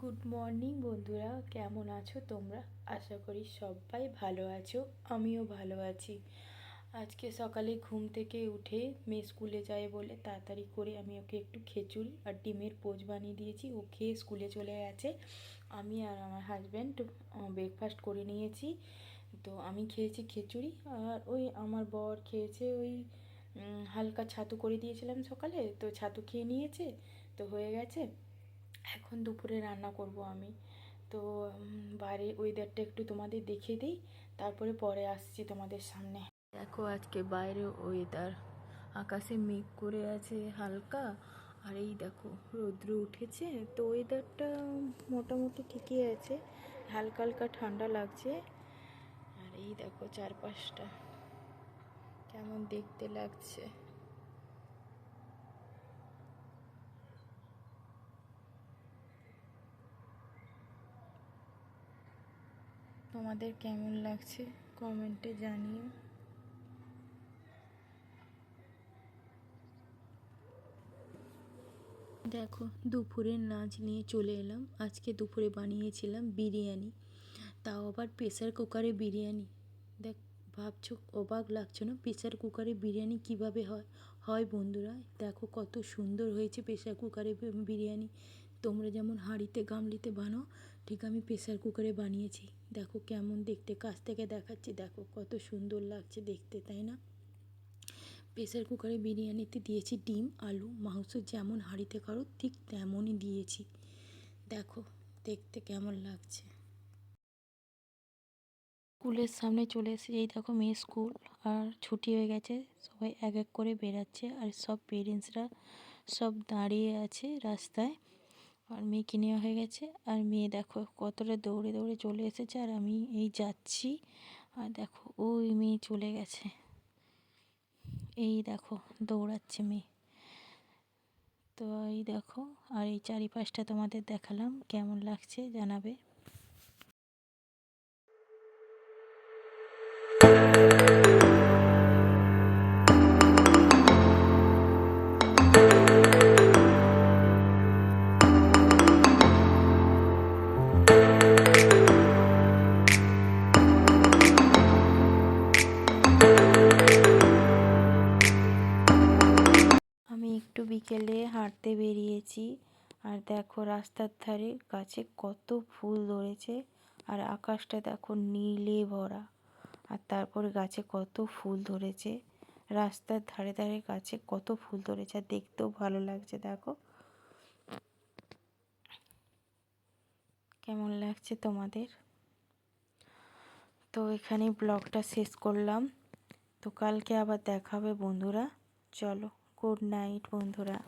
Good morning বন্ধুরা। কেমন আছো তোমরা? আশা করি সবাই ভালো আছো, আমিও ভালো আছি। আজকে সকালে ঘুম থেকে উঠে মেয়ে স্কুলে যায় বলে তাড়াতাড়ি করে আমি ওকে একটু খেচুড়ি আর ডিমের পোচ বানিয়ে দিয়েছি। ও খেয়ে স্কুলে চলে গেছে। আমি আর আমার হাজব্যান্ড ব্রেকফাস্ট করে নিয়েছি। তো আমি খেয়েছি খিচুড়ি আর ওই আমার বর খেয়েছে ওই হালকা ছাতু করে দিয়েছিলাম সকালে। তো ছাতু খেয়ে নিয়েছে। তো হয়ে গেছে। এখন দুপুরে রান্না করব আমি। তো বাইরে ওয়েদারটা একটু তোমাদের দেখিয়ে দিই, তারপরে পরে আসছি তোমাদের সামনে। দেখো আজকে বাইরে ওয়েদার আকাশে মেঘ করে আছে হালকা, আর এই দেখো, রৌদ্র উঠেছে। তো ওয়েদারটা মোটামুটি ঠিকই আছে, হালকা হালকা ঠান্ডা লাগছে। আর এই দেখো চারপাশটা, কেমন দেখতে লাগছে। তোমাদের কেমন লাগছে? কমেন্টে জানিও। দেখো, দুপুরের নাচ নিয়ে চলে এলাম। আজকে দুপুরে বানিয়েছিলাম বিরিয়ানি। তাও আবার প্রেসার কুকারে বিরিয়ানি। দেখ, ভাবছ, অবাক লাগছো না? প্রেসার কুকারে বিরিয়ানি কীভাবে হয়? হয় বন্ধুরা, দেখো কত সুন্দর হয়েছে প্রেসার কুকারে বিরিয়ানি। তোমরা যেমন হাঁড়িতে, গামলিতে বানাও ঠিক আমি প্রেশার কুকারে বানিয়েছি। দেখো কেমন দেখতে, কাছ থেকে দেখাচ্ছি, দেখো কত সুন্দর লাগছে দেখতে, তাই না? প্রেশার কুকারে বিরিয়ানিতে দিয়েছি ডিম, আলু, মাংস যেমন হাঁড়িতে করো, ঠিক তেমনই দিয়েছি। দেখো দেখতে কেমন লাগছে। স্কুলের সামনে চলে এসে এই দেখো মেয়ে স্কুল, আর ছুটি হয়ে গেছে, সবাই এক এক করে বেরাচ্ছে আর সব পেরেন্টসরা সব দাঁড়িয়ে আছে রাস্তায়। আর মেয়েকে নেওয়া হয়ে গেছে। আর মেয়ে দেখো কতটা দৌড়ে দৌড়ে চলে এসেছে আর আমি এই যাচ্ছি। আর দেখো ওই মেয়ে চলে গেছে। এই দেখো দৌড়াচ্ছে মেয়ে। তো এই দেখো আর এই চারিপাশটা তোমাদের দেখালাম, কেমন লাগছে জানাবে। বিকেলে হাঁটতে বেরিয়েছি। আর দেখো রাস্তার ধারে গাছে কত ফুল ধরেছে আর আকাশটা দেখো নীলে ভরা। আর তারপরে গাছে কত ফুল ধরেছে। রাস্তার ধারে ধারে গাছে কত ফুল ধরেছে। আর দেখতেও ভালো লাগছে, দেখো। কেমন লাগছে তোমাদের? তো এখানেই ব্লগটা শেষ করলাম। তো কালকে আবার দেখা হবে বন্ধুরা। চলো। গুড নাইট বন্ধুরা।